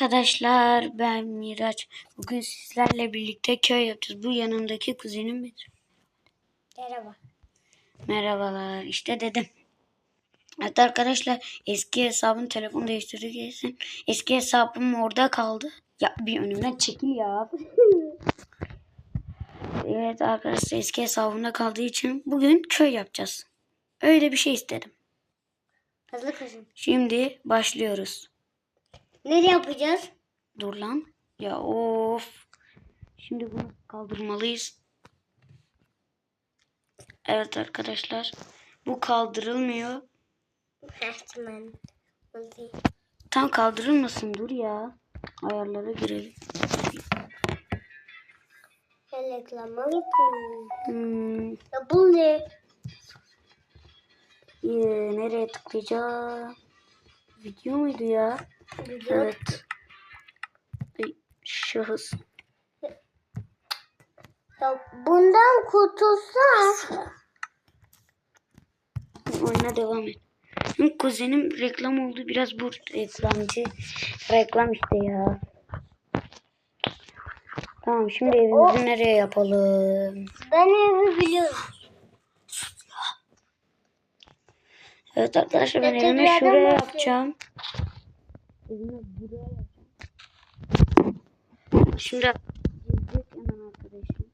Arkadaşlar ben Miraç. Bugün sizlerle birlikte köy yapacağız. Bu yanımdaki kuzenim benim. Merhaba. Merhabalar. İşte dedim. Evet arkadaşlar eski hesabın telefon değiştirdik gelsin. Eski hesabım orada kaldı. Ya bir önümden çekil ya. evet arkadaşlar eski hesabımda kaldığı için bugün köy yapacağız. Öyle bir şey istedim. Hızlı koşun. Şimdi başlıyoruz. Ne yapacağız? Dur lan. Ya of. Şimdi bunu kaldırmalıyız. Evet arkadaşlar. Bu kaldırılmıyor. Tam kaldırılmasın dur ya. Ayarlara girelim. Reklama. Hmm, Ya bu ne? ee, nereye tıklayacağım? Video muydu ya? Video. Evet. Ay, şahıs. Ya bundan kurtulsam. Oyuna devam et. Hı, Kuzenim reklam oldu. Biraz bu reklamcı. Reklam işte ya. Tamam şimdi evimizi nereye yapalım? Ben evi biliyorum. Evet arkadaşlar ben yerden şuraya yapacağım. Evimi buraya yapacağım. Şimdi hemen arkadaşım.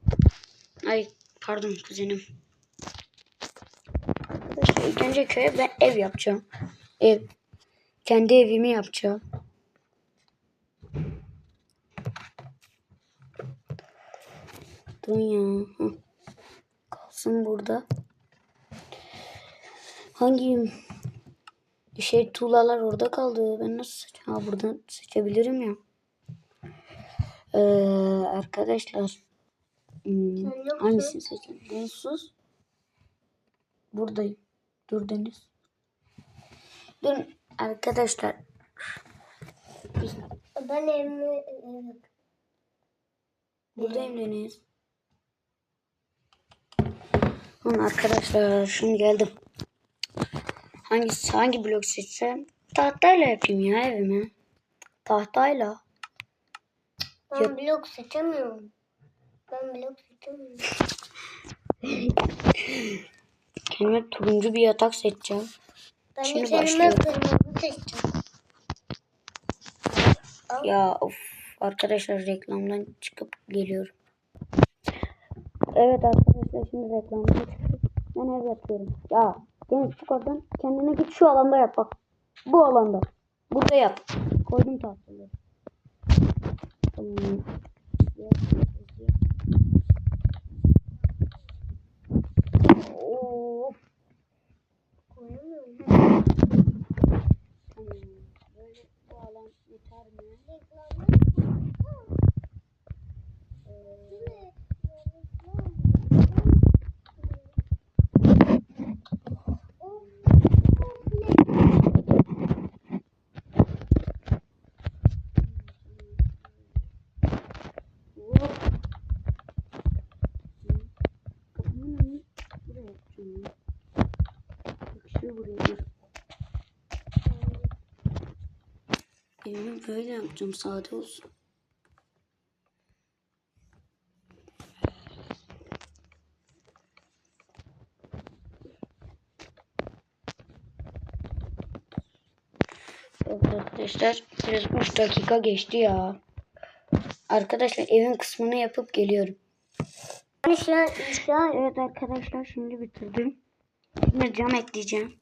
Ay pardon kuzenim. Arkadaşlar ilk önce köye ben ev yapacağım. Ev. Kendi evimi yapacağım. Durun ya. Kalsın burada. Hangi şey tuğlalar orada kaldı. Ben nasıl seç ha, buradan seçebilirim ya. Ee, arkadaşlar hmm, hangisini seçeyim? Deniz sus. Buradayım. Dur Deniz. Dur arkadaşlar. Ben evimi evet. Buradayım Deniz. Arkadaşlar şimdi geldim. Hangisi hangi blok seçsem? Tahtayla yapayım ya evimi. Tahtayla. Ben blok seçemiyorum. Ben blok seçemiyorum. Kendime turuncu bir yatak seçeceğim. Ben Şimdi kendime başlıyorum. kırmızı seçeceğim. Ya of arkadaşlar reklamdan çıkıp geliyorum. Evet arkadaşlar şimdi reklamdan çıktık. Ben ev yapıyorum. Ya Deniz çık oradan. Kendine git şu alanda yap bak. Bu alanda. Burada yap. Koydum tahtaları. Tamam. Of. Koyamıyorum. Tamam. Böyle bu alan yeter mi? Kapının önünü buraya yapacağım ya. Yakışıyor buraya. dur. Evimi böyle yapacağım sade olsun. Evet arkadaşlar biraz 3 dakika geçti ya. Arkadaşlar evin kısmını yapıp geliyorum. Yani şu an, şu an Evet arkadaşlar şimdi bitirdim. Şimdi cam ekleyeceğim.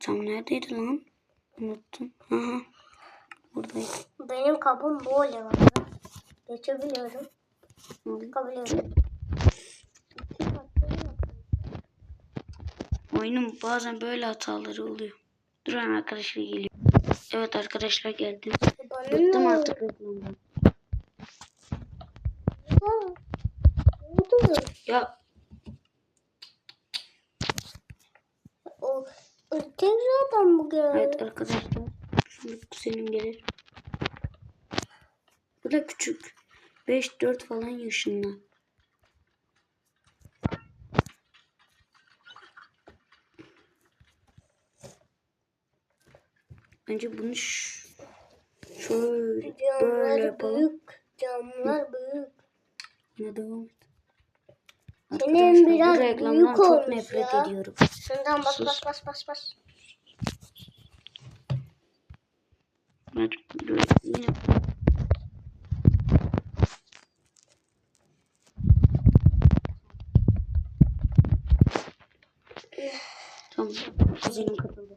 Cam neredeydi lan? Unuttum. Aha. Buradaydı. benim kapım böyle var. Geçebiliyorum. Çıkabiliyorum. Oyunun bazen böyle hataları oluyor. Duran arkadaşlar geliyor. Evet arkadaşlar geldim. Bıktım artık reklamdan. Ya O tekrardan bu geldi. evet arkadaşlar. Şimdi kuzenim gelir. Bu da küçük. 5-4 falan yaşında. Önce bunu Şöyle böyle Camlar yapalım. büyük. Camlar büyük. Yine devam et. Arkadaşlar, biraz bu reklamdan büyük çok olmuş nefret ya. ediyorum. Şundan bas Sus. bas bas bas bas. Tamam. Kuzenim katıldı.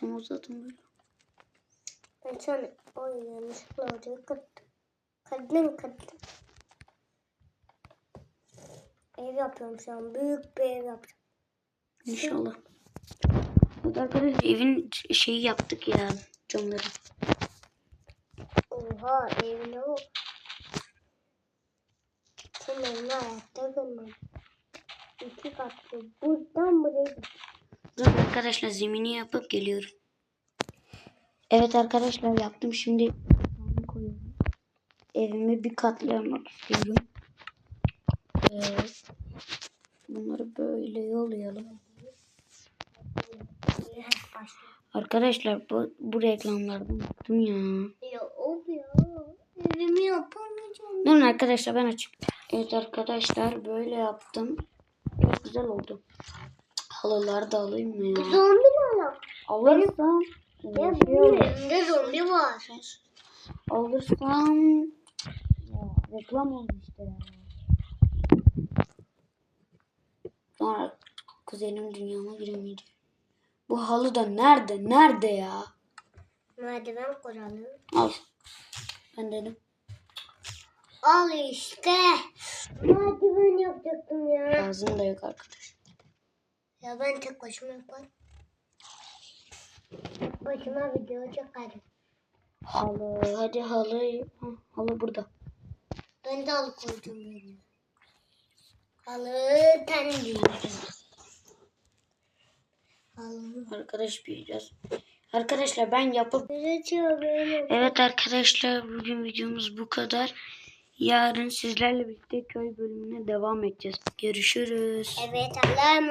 Tamam böyle. Ben sana oy yanlışlıkla oraya kattım. Kadın kadın. Ev yapıyorum şu an. Büyük bir ev yapacağım. İnşallah. Evet arkadaşlar evin şeyi yaptık ya camları. Oha evine o. Sen evine hayatta görmedim. İki katlı. Buradan buraya git. Dur arkadaşlar zemini yapıp geliyorum. Evet arkadaşlar yaptım şimdi. Evimi bir katlı yapmak istiyorum. Bunları böyle yollayalım. Arkadaşlar bu, bu reklamlardan bıktım ya. Ya ya. Evimi yapamayacağım. Durun arkadaşlar ben açayım. Evet arkadaşlar böyle yaptım. Çok güzel oldu. Halıları da alayım mı ya? Zombi mi ala? Alırsam Ya benim zombi var. Alırsam ya, reklam oldu işte ya. Sonra kuzenim dünyama giremeyecek. Bu halı da nerede? Nerede ya? Merdiven kuralım. Al. Ben dedim. Al işte. Merdiven yapacaktım ya. Lazım da yok arkadaş. Ya ben tek başıma yaparım. Başıma video çekerim. Halı. Hadi halı. Halı burada. Ben de al koydum yerine. Halı tenliydim. Halı. Arkadaş biraz. Arkadaşlar ben yapıp. Evet arkadaşlar bugün videomuz bu kadar. Yarın sizlerle birlikte köy bölümüne devam edeceğiz. Görüşürüz. Evet Allah'ım.